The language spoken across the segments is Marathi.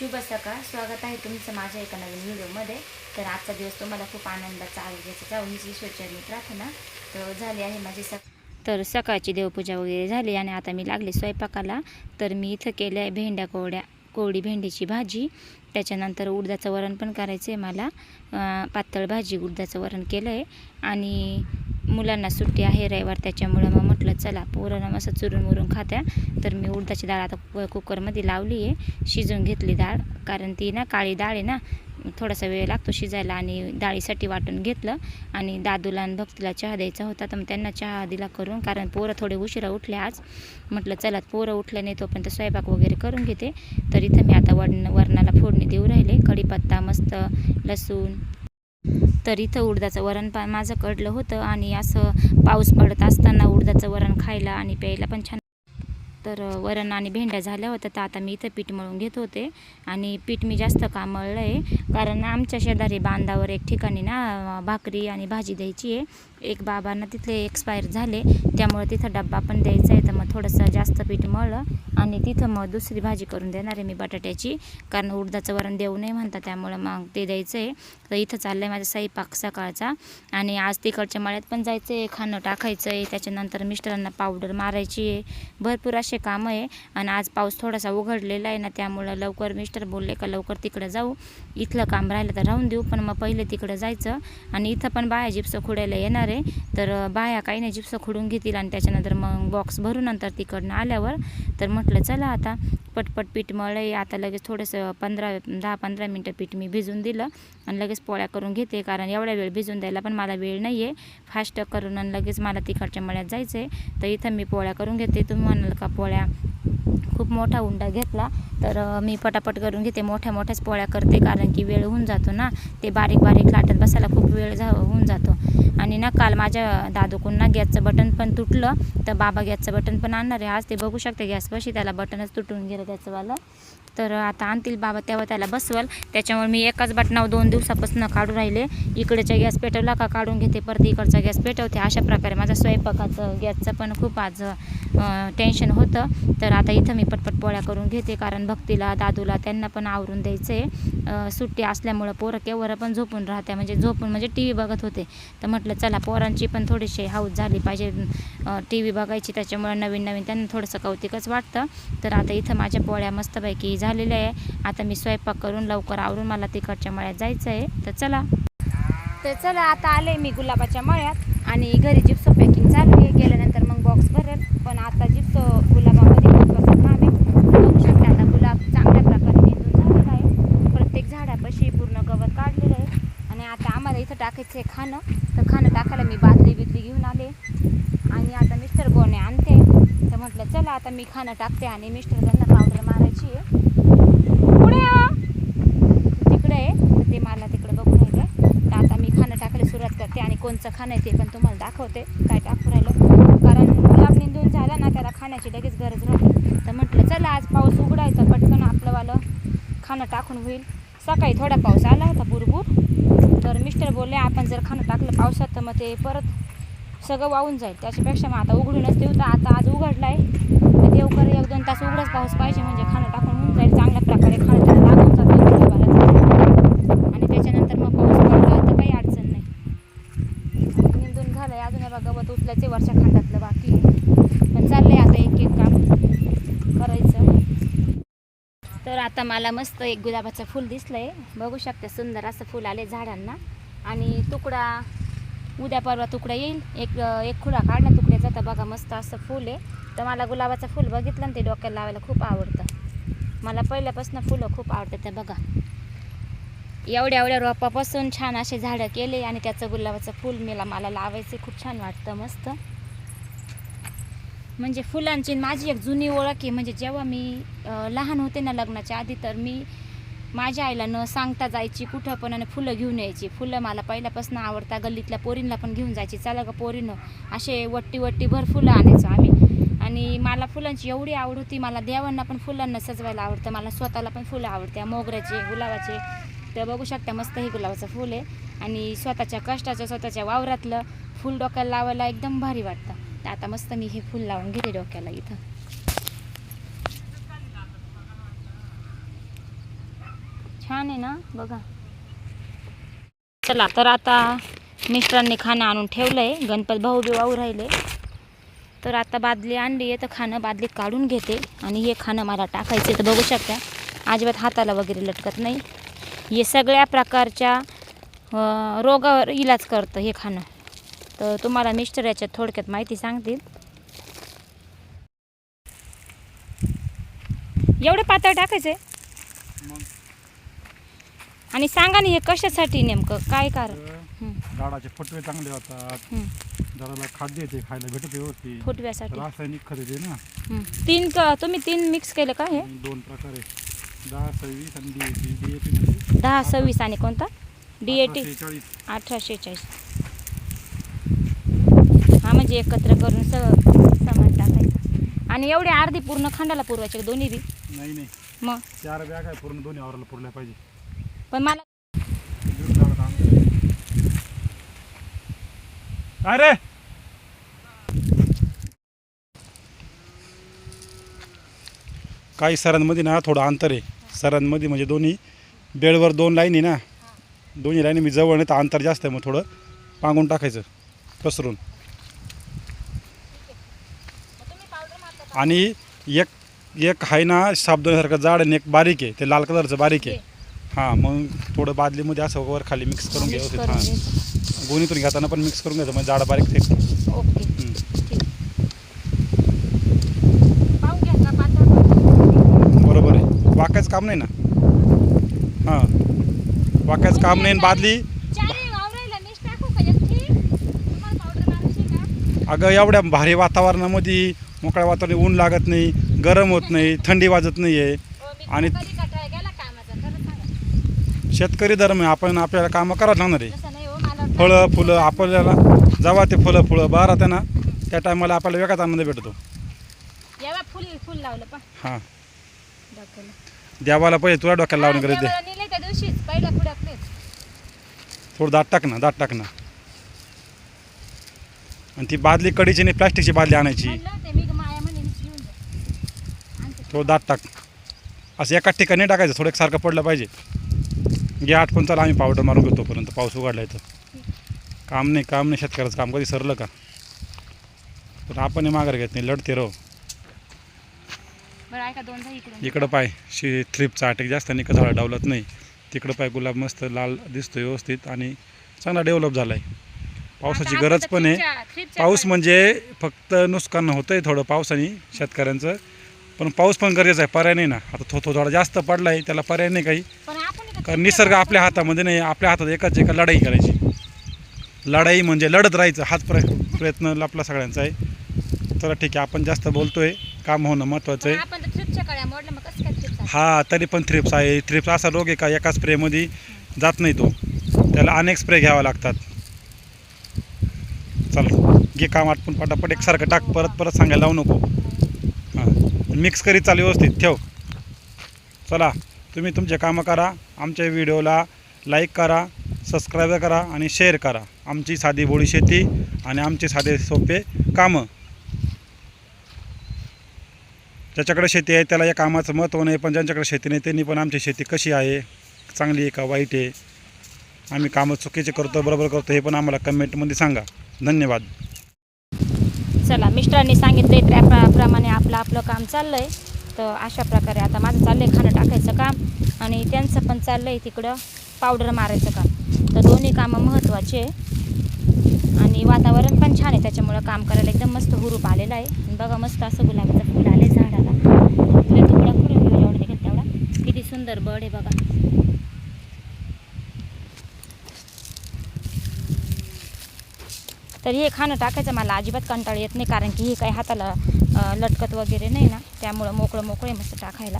शुभ सकाळ. स्वागत आहे तुमचं माझ्या एका नवीन व्हिडिओमध्ये. तर आजचा दिवस तुम्हाला खूप आनंदाचा आरोग्याचा जाऊ ईश्वरचरणी प्रार्थना तर झाली आहे माझी सक तर सकाळची देवपूजा वगैरे झाली आणि आता मी लागले स्वयंपाकाला. तर मी इथं केलं आहे भेंड्या कोवड्या कोवडी भेंडीची भाजी. त्याच्यानंतर उडदाचं वरण पण करायचं आहे मला पातळ भाजी उडदाचं वरण केलं आहे आणि मुलांना सुट्टी आहे रविवार त्याच्यामुळं मग म्हटलं चला पोरांना मस्त चुरून मुरून खात्या. तर मी उडदाची डाळ आता कु कुकरमध्ये लावली आहे शिजून घेतली डाळ कारण ती ना काळी डाळ आहे ना थोडासा वेळ लागतो शिजायला आणि डाळीसाठी वाटून घेतलं आणि दादूला आणि भक्तीला चहा द्यायचा होता तर मग त्यांना चहा दिला करून कारण पोरं थोडे उशिरा उठले आज. म्हटलं चला पोरं उठलं नाही तोपर्यंत स्वयंपाक वगैरे करून घेते. तर इथं मी आता वर्ण वरणाला फोडणी देऊ राहिले कढीपत्ता मस्त लसूण तर इथं उडदाचं वरण पा माझं कडलं होतं आणि असं पाऊस पडत असताना उडदाचं वरण खायला आणि प्यायला पण छान तर वरण आणि भेंड्या झाल्या होत्या तर आता मी इथं पीठ मळून घेत होते. आणि पीठ मी जास्त का मळलं आहे कारण आमच्या शेजारी बांधावर एक ठिकाणी ना भाकरी आणि भाजी द्यायची आहे. एक बाबांना तिथले एक्सपायर झाले त्यामुळे तिथं डब्बा पण द्यायचा आहे. तर मग थोडंसं जास्त पीठ मळलं आणि तिथं मग दुसरी भाजी करून देणार आहे मी बटाट्याची. कारण उडदाचं वरण देऊ नये म्हणता त्यामुळं मग ते द्यायचं आहे तर इथं चाललं आहे माझा स्वयंपाक सकाळचा. आणि आज तिकडच्या मळ्यात पण जायचं आहे खाणं टाकायचं आहे त्याच्यानंतर मिस्टरांना पावडर मारायची आहे. भरपूर असे कामं आहे. आणि आज पाऊस थोडासा उघडलेला आहे ना त्यामुळं लवकर मिस्टर बोलले का लवकर तिकडं जाऊ. इथलं काम राहिलं तर राहून देऊ. पण मग पहिले तिकडं जायचं. आणि इथं पण बाया जिप्स खोडायला येणार आहे. तर बाया काही नाही जिप्स खोडून घेतील आणि त्याच्यानंतर मग बॉक्स भरून नंतर तिकडनं आल्यावर तर म्हटलं चला आता पटपट पीठ मळलं आता लगेच थोडंसं पंधरा दहा पंधरा मिनटं पीठ मी भिजून दिलं आणि लगेच पोळ्या करून घेते. कारण एवढ्या वेळ भिजून द्यायला पण मला वेळ नाही आहे फास्ट करून आणि लगेच मला तिकडच्या मळ्यात जायचं आहे तर इथं मी पोळ्या करून घेते. तुम्ही म्हणाल का पोळ्या खूप मोठा उंडा घेतला तर मी पटापट करून घेते. मोठ्या मोठ्याच पोळ्या करते कारण की वेळ होऊन जातो ना. ते बारीक बारीक लाटत बसायला खूप वेळ जा होऊन जातो. आणि ना काल माझ्या दादूकून ना गॅसचं बटन पण तुटलं. तर बाबा गॅसचं बटन पण आणणार आहे. आज ते बघू शकते गॅसपाशी त्याला बटनच तुटून गेलं त्याचंवालं. तर आता आणतील बाबा तेव्हा त्याला बसवल. त्याच्यामुळे मी एकाच बटनावर दोन दिवसापासून काढून राहिले. इकडच्या गॅस पेटवला का? काढून घेते. परत इकडचा गॅस पेटवते. अशा प्रकारे माझा स्वयंपाकाचं गॅसचं पण खूप आज टेन्शन होतं. तर आता इथं मी पटपट पोळ्या करून घेते. कारण भक्तीला दादूला त्यांना पण आवरून द्यायचं. आहे सुट्टी असल्यामुळं पोरं केवरं पण झोपून राहते म्हणजे झोपून म्हणजे टी व्ही बघत होते. तर म्हटलं चला पोरांची पण थोडीशी हाऊस झाली पाहिजे. टी व्ही बघायची त्याच्यामुळे नवीन नवीन त्यांना थोडंसं कौतिकच वाटतं. तर आता इथं माझ्या पोळ्या मस्तपैकी झालेल्या आहे. आता मी स्वयंपाक करून लवकर आवरून मला तिकडच्या मळ्यात जायचं आहे. तर चला. तर चला आता आले मी गुलाबाच्या मळ्यात. आणि घरी जिप्स पॅकिंग चालू आहे. गेल्यानंतर मग बॉक्स भरेल. पण आता जिप्स गुलाबामध्ये महत्त्वाचं काम आहे बघू शकता आता गुलाब चांगल्या प्रकारे निंदून झालेला आहे प्रत्येक झाडापाशी पूर्ण गवत काढलेलं आहे आणि आता आम्हाला इथं टाकायचे खाणं. तर खाणं टाकायला मी बादली बिदली घेऊन आले. आणि आता मिस्टर गोणे आणते. तर म्हटलं चला आता मी खाणं टाकते आणि मिस्टर त्यांना पावडर मारायची आहे. तिकडे आहे. तर ते मला तिकडे बघून येतं तर आता मी खाणं टाकायला सुरुवात करते आणि कोणचं खाणं आहे ते पण तुम्हाला दाखवते. काय टाकू राहिलं? कारण गुलाब निंदून झाला ना त्याला खाण्याची लगेच गरज राहते. तर म्हटलं चला आज पाऊस उघडायचा पटकन आपलंवालं खाणं टाकून होईल. सकाळी थोडा पाऊस आला होता बुरबुर. तर मिस्टर बोलले आपण जर खाणं टाकलं पावसात तर मग ते परत सगळं वाहून जाईल. त्याच्यापेक्षा मग आता उघडूनच देऊ तर आता आज उघडला आहे तर देव कर एक दोन तास उघडच पाऊस पाहिजे म्हणजे खाणं टाकून होऊन जाईल. चांगल्या प्रकारे खाणं त्याला लागून जातं आणि त्याच्यानंतर मग पाऊस पडला तर काही अडचण नाही. निंदून झालं आहे अजून बघा गवत उचलायचे वर्षा खंडातलं बाकी आहे. पण चाललंय आता एक एक काम करायचं तर आता मला मस्त एक गुलाबाचं फूल दिसलंय. बघू शकते सुंदर असं फूल आले झाडांना. आणि तुकडा उद्या परवा तुकडा येईल. एक एक खुडा काढला तुकड्याचा तर बघा मस्त असं फूल आहे. तर मला गुलाबाचं फूल बघितलं ना ते डोक्याला लावायला खूप आवडतं. मला पहिल्यापासून फुलं खूप आवडतात ते बघा. एवढ्या एवढ्या रोपापासून छान असे झाडं केले आणि त्याचं गुलाबाचं फूल मला मला लावायचे खूप छान वाटतं मस्त. म्हणजे फुलांची माझी एक जुनी ओळख आहे. म्हणजे जेव्हा मी लहान होते ना लग्नाच्या आधी तर मी माझ्या आईला न सांगता जायची कुठं पण आणि फुलं घेऊन यायची. फुलं मला पहिल्यापासून आवडता. गल्लीतल्या पोरींना पण घेऊन जायची. चला का पोरीनं असे वट्टी वट्टी भर फुलं आणायचो आम्ही. आणि मला फुलांची एवढी आवड होती. मला देवांना पण फुलांना सजवायला आवडतं. मला स्वतःला पण फुलं आवडते. मोगऱ्याचे गुलाबाचे. तर बघू शकता मस्त हे गुलाबाचं फुल आहे. आणि स्वतःच्या कष्टाचं स्वतःच्या वावरातलं फुल डोक्याला लावायला एकदम भारी वाटतं. तर आता मस्त मी हे फुल लावून घेते डोक्याला इथं. छान आहे ना? बघा. चला तर आता मिस्टरांनी खाणं आणून ठेवलं आहे गणपत भाऊ बी राहिले. तर आता बादली आणली आहे तर खाणं बादलीत काढून घेते. आणि हे खाणं मला टाकायचं तर बघू शकता. अजिबात हाताला वगैरे लटकत नाही. हे सगळ्या प्रकारच्या रोगावर इलाज करतं हे खाणं. तर तुम्हाला मिस्टर याच्यात थोडक्यात माहिती सांगतील. एवढे पातळ टाकायचे? आणि सांगा ना हे कशासाठी नेमकं? काय कारण? झाडाचे फुटवे चांगले होतात. झाडाला खाद्य येते खायला भेटत व्यवस्थित. फुटव्यासाठी? रासायनिक खत येते ना. तीन क- तुम्ही तीन मिक्स केले का हे? दोन प्रकारे दहा सव्वीस आणि डीएपी म्हणजे दहा सव्वीस आणि कोणता? D A T. चाळीस. अठराशे चाळीस. म्हणजे एकत्र करून सगळं सामान टाकायचं. आणि एवढे अर्धी पूर्ण खांडाला पुरवायचे का दोन्ही बी? नाही नाही. मग? चार बॅग आहे पूर्ण दोन्ही आवराला पुरल्या पाहिजे. पण मला दीड झाडाला अंतर. काय रे काही सरांमध्ये ना थोडं अंतर आहे. सरांमध्ये म्हणजे दोन्ही बेडवर दोन लाईन आहे ना. दोन्ही लाईनी मी जवळ नाही तर अंतर जास्त आहे मग थोडं पांगून टाकायचं पसरून. आणि एक एक आहे ना साबदाण्यासारखं जाड आणि एक बारीक आहे. ते लाल कलरचं बारीक आहे. हां मग थोडं बादलीमध्ये असं वर खाली मिक्स करून घ्यावं करून हां. घ्यायचं. गोणीतून घेताना पण मिक्स करून घ्यायचं म्हणजे जाड बारीक ते. ओके? बरोबर आहे. वाकायचं काम नाही ना? हां. वाकायचं काम नाही आणि बादली? अगं एवढ्या भारी वातावरणामध्ये मोकळ्या वातावरणात ऊन लागत नाही गरम होत नाही थंडी वाजत नाही आहे आणि- शेतकरी धर्म आहे आपण आपल्याला कामं करावं लागणार आहे. हो फळं फुलं आपल्याला जेव्हा ते फुलं फुलं बहार होते ना त्या टायमाला आपल्याला वेगळाच आनंद भेटतो. हां. देवाला पहिले तुला डोक्याला दिवशीच पहिल्या पुढ्यातलेच थोडं दाट टाक ना दाट टाक ना. आणि ती बादली कडीची नाही प्लास्टिकची बादली आणायची. ते दाट टाक. असं एकाच ठिकाणी टाकायचं थोडं एकसारखं पडलं पाहिजे. घे आठवण चला आम्ही पावडर मारून घेतो पर्यंत पाऊस उघडला तर. काम नाही काम नाही शेतकऱ्याचं काम. कधी सरलं का? पण आपण हे माघार घेत नाही. लढते इकडून. इकडं पाय शी थ्रिपचा अटॅक जास्त नाही का झाडं डावलत नाही. तिकडं पाय गुलाब मस्त लाल दिसतो व्यवस्थित आणि चांगला डेव्हलप झाला आहे पावसाची गरज पण आहे. पाऊस म्हणजे फक्त नुकसान होतं आहे थोडं पावसाने शेतकऱ्यांचं. पण पाऊस पण गरजेचा आहे पर्याय नाही ना. आता थो थो- थोडा जास्त पडला आहे त्याला पर्याय नाही काही. कारण निसर्ग आपल्या हातामध्ये नाही आपल्या हातात एकाच एका लढाई करायची. लढाई म्हणजे लढत राहायचं हाच प्र प्रयत्न आपला सगळ्यांचा आहे. चला ठीक आहे आपण जास्त बोलतोय काम होणं महत्त्वाचं आहे. हा तरी पण थ्रिप्स आहे. थ्रिप्स असा रोग आहे का एका स्प्रेमध्ये जात नाही तो. त्याला अनेक स्प्रे घ्यावा लागतात. घे काम आटपून पटापट एकसारखं टाक परत परत सांगायला लावू नको. हां मिक्स करीत चालू व्यवस्थित ठेव. चला तुम्ही तुमचे कामं करा आमच्या व्हिडिओला लाईक करा सबस्क्राईब करा आणि शेअर करा. आमची साधी भोळी शेती आणि आमचे साधे सोपे कामं. ज्याच्याकडे शेती आहे त्याला या कामाचं महत्त्व नाही पण ज्यांच्याकडे शेती नाही त्यांनी पण आमची शेती कशी आहे चांगली आहे का वाईट आहे आम्ही कामं चुकीचे करतो बरोबर करतो हे पण आम्हाला कमेंटमध्ये सांगा. धन्यवाद. चला मिस्टरांनी सांगितले त्याप्रमाणे आपलं आपलं काम चाललं आहे तर अशा प्रकारे आता माझं चाललं आहे खाणं टाकायचं काम आणि त्यांचं पण चाललं आहे तिकडं पावडर मारायचं काम. तर दोन्ही कामं महत्त्वाचे आहे. आणि वातावरण पण छान आहे त्याच्यामुळं काम करायला एकदम मस्त हुरूप आलेलं आहे. आणि बघा मस्त असं गुलाबाचं फुल आले झाडाला. तुला तुकडा पुढे घेऊ एवढं देखील तेवढा? किती सुंदर बड आहे बघा. तर हे खाणं टाकायचं. मला अजिबात कंटाळ येत नाही कारण की हे काही हाताला लटकत वगैरे नाही ना. त्यामुळं मोकळं मोकळे मस्त टाकायला.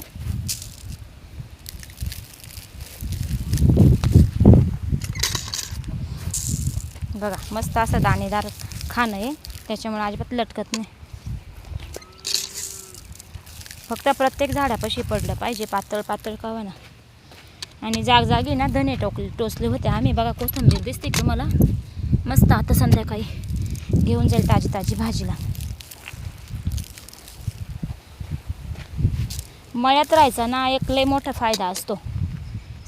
बघा मस्त असं दाणेदार खाणं आहे. त्याच्यामुळे अजिबात लटकत नाही. फक्त प्रत्येक झाडापाशी पडलं पाहिजे पातळ पातळ कवा ना आणि जागजागी ना धने टोकले टोचले होते आम्ही. बघा कोथिंबीर दिसते की तुम्हाला मस्त आता संध्याकाळी घेऊन जाईल ताजी ताजी भाजीला. मळ्यात राहायचा ना एक लय मोठा फायदा असतो.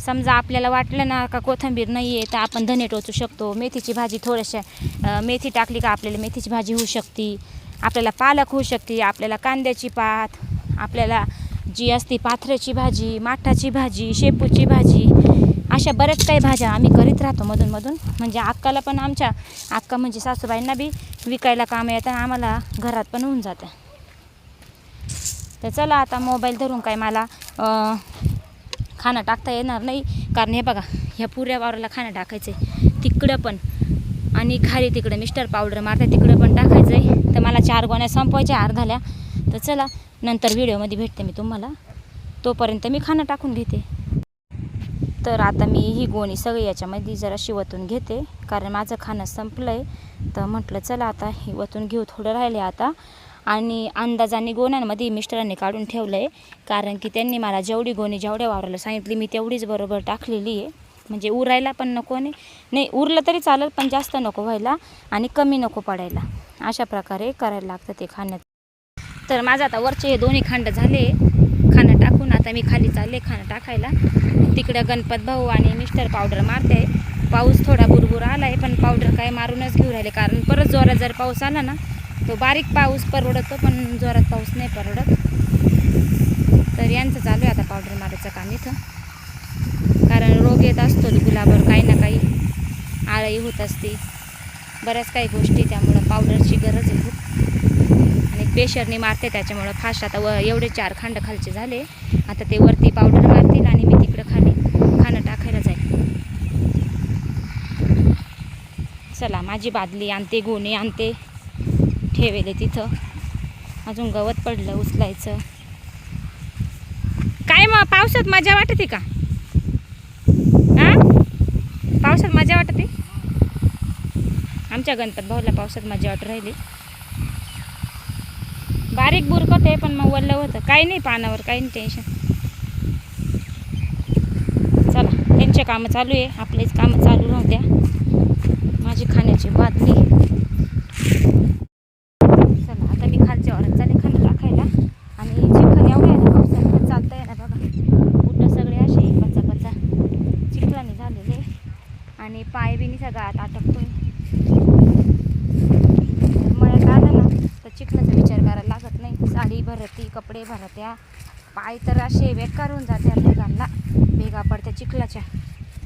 समजा आपल्याला वाटलं ना का कोथिंबीर नाही आहे तर आपण धने टोचू शकतो. मेथीची भाजी थोड्याशा मेथी टाकली का आपल्याला मेथीची भाजी होऊ शकते. आपल्याला पालक होऊ शकते आपल्याला कांद्याची पात आपल्याला जी असती पाथऱ्याची भाजी माठाची भाजी शेपूची भाजी अशा बऱ्याच काही भाज्या आम्ही करीत राहतो मधूनमधून म्हणजे अक्काला पण आमच्या अक्का म्हणजे सासूबाईंना बी विकायला काम येतं आणि आम्हाला घरात पण होऊन जातं. तर चला आता मोबाईल धरून काय मला खाणं टाकता येणार नाही. कारण हे बघा ह्या पुऱ्या वावराला खाणं टाकायचं आहे तिकडं पण. आणि खाली तिकडं मिस्टर पावडर मारते तिकडं पण टाकायचं आहे तर मला चार गोण्या संपवायच्या अर्धाल्या तर चला नंतर व्हिडिओमध्ये भेटते मी तुम्हाला. तोपर्यंत मी खाणं टाकून घेते. तर आता मी ही गोणी सगळी याच्यामध्ये जरा शिवतून घेते. कारण माझं खाणं संपलं आहे तर म्हटलं चला आता हिवतून घेऊ थोडं राहिले आता. आणि अंदाजाने गोण्यांमध्ये मिस्टरांनी काढून ठेवलं आहे कारण की त्यांनी मला जेवढी गोणी जेवढ्या वावरायला सांगितली मी तेवढीच बरोबर टाकलेली आहे. म्हणजे उरायला पण नको नाही नाही उरलं तरी चालेल पण जास्त नको व्हायला आणि कमी नको पडायला. अशा प्रकारे करायला लागतं ते खाण्यात. तर माझं आता वरचे हे दोन्ही खांड झाले. आता मी खाली चालले खाणं टाकायला. तिकडं गणपत भाऊ आणि मिस्टर पावडर मारते. पाऊस थोडा बुरबुर आला आहे पण पावडर काय मारूनच घेऊ राहिले. कारण परत जोरात जर पाऊस आला ना तो बारीक पाऊस परवडतो पण जोरात पाऊस नाही परवडत. तर यांचं चालू आहे आता पावडर मारायचं काम इथं. कारण रोग येत असतो गुलाबावर काही ना काही आळी होत असते. बऱ्याच काही गोष्टी त्यामुळं पावडरची गरज आहे खूप. प्रेशरने मारते त्याच्यामुळं फास्ट. आता व एवढे चार खांड खालचे झाले. आता ते वरती पावडर मारतील आणि मी तिकडं खाली खाणं टाकायला जाईल. चला माझी बादली आणते गुणे आणते. ठेवेले तिथं. अजून गवत पडलं उचलायचं. काय मग पावसात मजा वाटते का? हां पावसात मजा वाटते? आमच्या गणपत भाऊला पावसात मजा वाटत राहिली. बारीक बुरकत आहे पण मग वल्ल होतं. काही नाही पानावर काही नाही टेन्शन चला त्यांचे कामं चालू आहे. आपलेच कामं चालू राहू द्या. माझी खाण्याची बादली. चला आता मी खालच्या वरात चालेल खाली टाकायला. आणि चिखल एवढं आहे ना पावसाळ्यात चालतं आहे ना बघा. कुठं सगळे असे कच्चा कच्चा चिखलाने झालेले. आणि पाय बी सगळा आत अटकतोय तर मळ्यात आलं ना तर चिखलाचा विचार करायला लागत नाही साडी भरती कपडे भरत्या. पाय तर असे बेकार होऊन जाते भेगांना भेगा पडत्या चिखलाच्या.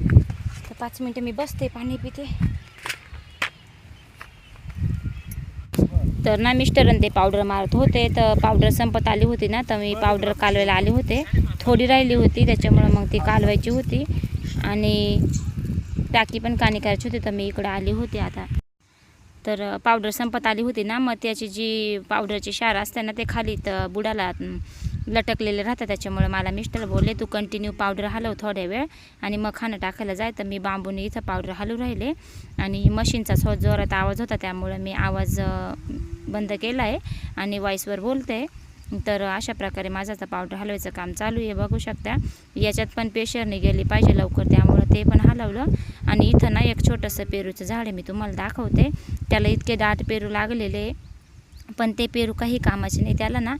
तर पाच मिनटं मी बसते पाणी पिते. तर ना मिस्टरन ते पावडर मारत होते तर पावडर संपत आली होती ना तर मी पावडर कालवायला आले होते. थोडी राहिली होती त्याच्यामुळं मग ती कालवायची होती. आणि टाकी पण काणी करायची होती तर मी इकडं आली होती आता. तर पावडर संपत आली होती ना मग त्याची जी पावडरची शार असते ना ते खाली तर बुडाला लटकलेले राहतात. त्याच्यामुळे मला मिस्टर बोलले तू कंटिन्यू पावडर हलव थोड्या वेळ आणि मग खाणं टाकायला जाय तर मी बांबूने इथं पावडर हलू राहिले आणि मशीनचा सो जोरात आवाज होता. त्यामुळं मी आवाज बंद केला आहे आणि व्हॉईसवर बोलते. तर अशा प्रकारे माझं आता पावडर हलवायचं काम चालू आहे बघू शकता. याच्यात पण पेशरने गेली पाहिजे लवकर त्यामुळं ते पण हलवलं. आणि इथं ना एक छोटंसं पेरूचं झाड आहे मी तुम्हाला दाखवते. त्याला इतके दाट पेरू लागलेले पण ते पेरू काही कामाचे नाही. त्याला ना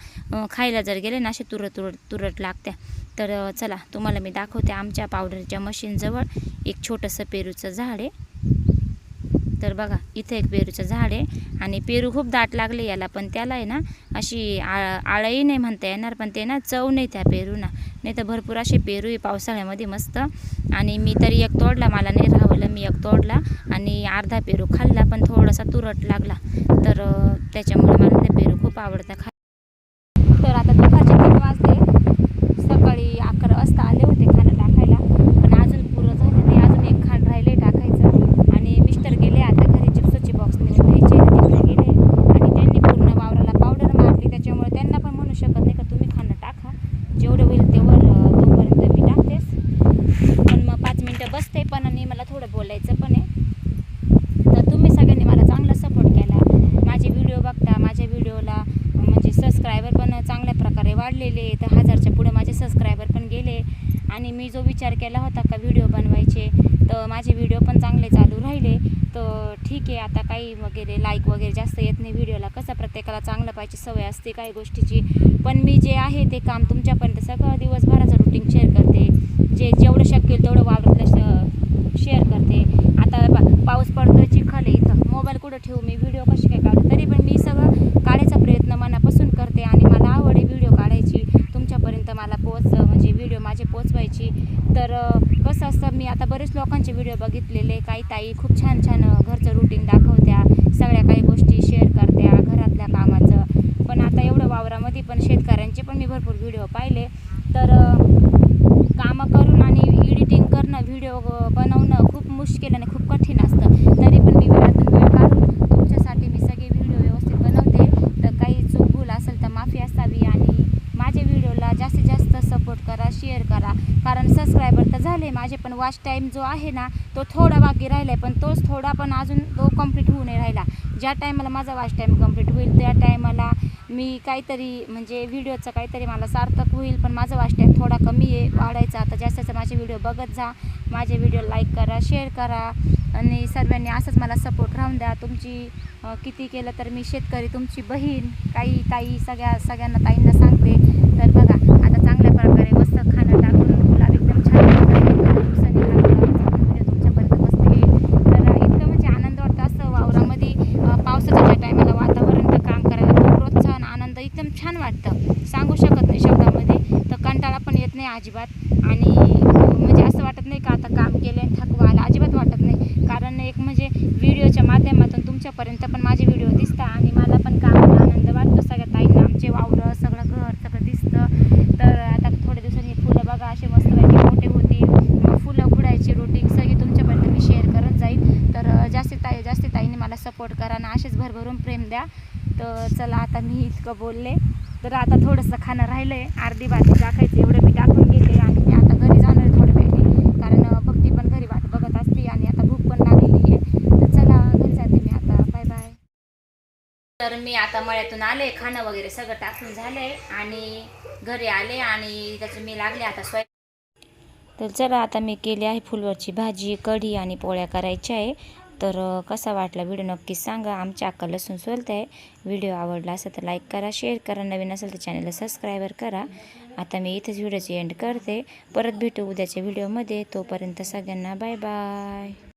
खायला जर गेले ना असे तुरट तुरट तुरट लागत्या. तर चला तुम्हाला मी दाखवते आमच्या पावडरच्या मशीनजवळ एक छोटंसं पेरूचं झाड आहे. तर बघा इथं एक पेरूचं झाड आहे आणि पेरू खूप दाट लागले याला पण त्याला आहे ना अशी आ आळही नाही म्हणता येणार पण ते ना चव नाही त्या पेरूना. नाही तर भरपूर असे पेरू आहे पावसाळ्यामध्ये मस्त. आणि मी तरी एक तोडला मला नाही राहवलं मी एक तोडला आणि अर्धा पेरू खाल्ला पण थोडासा तुरट लागला. तर त्याच्यामुळे मला ते पेरू खूप आवडतं खा तर आता ठीक आहे आता काही वगैरे लाईक वगैरे जास्त येत नाही व्हिडिओला कसं प्रत्येकाला चांगलं पाहिजे सवय असते काही गोष्टीची. पण मी जे आहे ते काम तुमच्यापर्यंत सगळं दिवसभराचं रुटीन शेअर करते. जे जेवढं शक्य होईल तेवढं वावरातलं शेअर करते. आता पा पाऊस पडतो चिखल इथं. मोबाईल कुठं ठेवू? मी व्हिडिओ कसे काय काढू? तरी पण मी सगळं काढायचा प्रयत्न मनापासून करते आणि मला आवड आहे व्हिडिओ काढायची. तुमच्यापर्यंत मला पोच म्हणजे व्हिडिओ माझे पोचवायची तर मी आता बरेच लोकांचे व्हिडिओ बघितलेले. काही ताई खूप छान छान घरचं रुटीन दाखवत्या. सगळ्या काही गोष्टी शेअर करत्या घरातल्या कामाचं पण आता एवढं वावरामध्ये पण शेतकऱ्यांचे पण मी भरपूर व्हिडिओ पाहिले तर अ, कामं करून आणि एडिटिंग करणं व्हिडिओ बनवणं खूप मुश्किल आणि खूप कठीण असतं तरी पण मी वेळातून वेळ काढून तुमच्यासाठी मी सगळे व्हिडिओ व्यवस्थित बनवते तर काही चूक भूल असेल तर माफी असावी आणि माझ्या व्हिडिओला जास्तीत जास्त सपोर्ट करा शेअर करा कारण सबस्क्रायबर तर झाले माझे पण वॉच टाईम जो आहे ना तो थोडा बाकी राहिला आहे पण तोच थोडा पण अजून तो कंप्लीट होऊ नाही राहिला. ज्या टायमाला माझा वॉच टाईम कंप्लीट होईल त्या टायमाला मी काहीतरी म्हणजे व्हिडिओचं काहीतरी मला सार्थक होईल पण माझं वॉच टाईम थोडा कमी आहे वाढायचा. आता जास्त माझे व्हिडिओ बघत जा. माझे व्हिडिओ लाईक करा शेअर करा आणि सर्वांनी असंच मला सपोर्ट राहून द्या. तुमची किती केलं तर मी शेतकरी तुमची बहीण काही ताई सगळ्या सगळ्यांना ताईंना सांगते तर बघा आता चांगल्या प्रकारे मस्त खाणं टाकून गुलाब एकदम छान प्रकारे दिवसांनी हा गुलाबाचा पण व्हिडिओ तुमच्यापर्यंत मस्त येईल तर इतकं म्हणजे आनंद वाटतं असं वावरामध्ये अं, पावसाच्या ज्या टायमाला वातावरण तर काम करायला खूप प्रोत्साहन आनंद एकदम छान वाटतं सांगू शकत नाही शब्दामध्ये तर कंटाळा पण येत नाही अजिबात. आणि म्हणजे असं वाटत नाही का आता काम केलं आणि थकवा आला. अजिबात वाटत नाही. कारण एक म्हणजे व्हिडिओच्या माध्यमातून तुमच्यापर्यंत पण माझे व्हिडिओ दिसतात आणि मला पण काम आनंद वाटतो. सगळ्या ताईंना आमचे वावरं सगळं घर सगळं दिसतं. तर आता थोड्या दिवसांनी हे फुलं बघा असे मस्तपैकी मोठे होतील. फुलं फुडायची रुटीन सगळी तुमच्यापर्यंत मी शेअर करत जाईल तर जास्ती जास्तीत ताई जास्ती ताईने मला सपोर्ट करा आणि असेच भरभरून प्रेम द्या. तर चला आता मी इतकं बोलले. तर आता थोडंसं खाणं राहिलं आहे अर्धी भाजी टाकायचं एवढं मी टाकून घेते आणि मी आता घरी जाणार आहे थोड्या वेळाने कारण अं, भक्ती पण घरी वाट बघत असते आणि आता भूक पण लागलेली आहे तर चला घरी जाते मी आता बाय बाय तर मी आता मळ्यातून आले खाणं वगैरे सगळं टाकून झाले आणि घरी आले आणि त्याचं मी लागले आता स्वयं तर चला आता मी केली आहे फुलवरची भाजी कढी आणि पोळ्या करायच्या आहे. तर कसा वाटला व्हिडिओ नक्कीच सांगा. आमच्या अक्का लसूण सोलत आहे व्हिडिओ आवडला असेल तर लाईक करा शेअर करा. नवीन असेल तर चॅनलला सबस्क्रायबर करा. आता मी इथेच व्हिडिओची एंड करते. परत भेटू उद्याच्या व्हिडिओमध्ये तोपर्यंत सगळ्यांना बाय बाय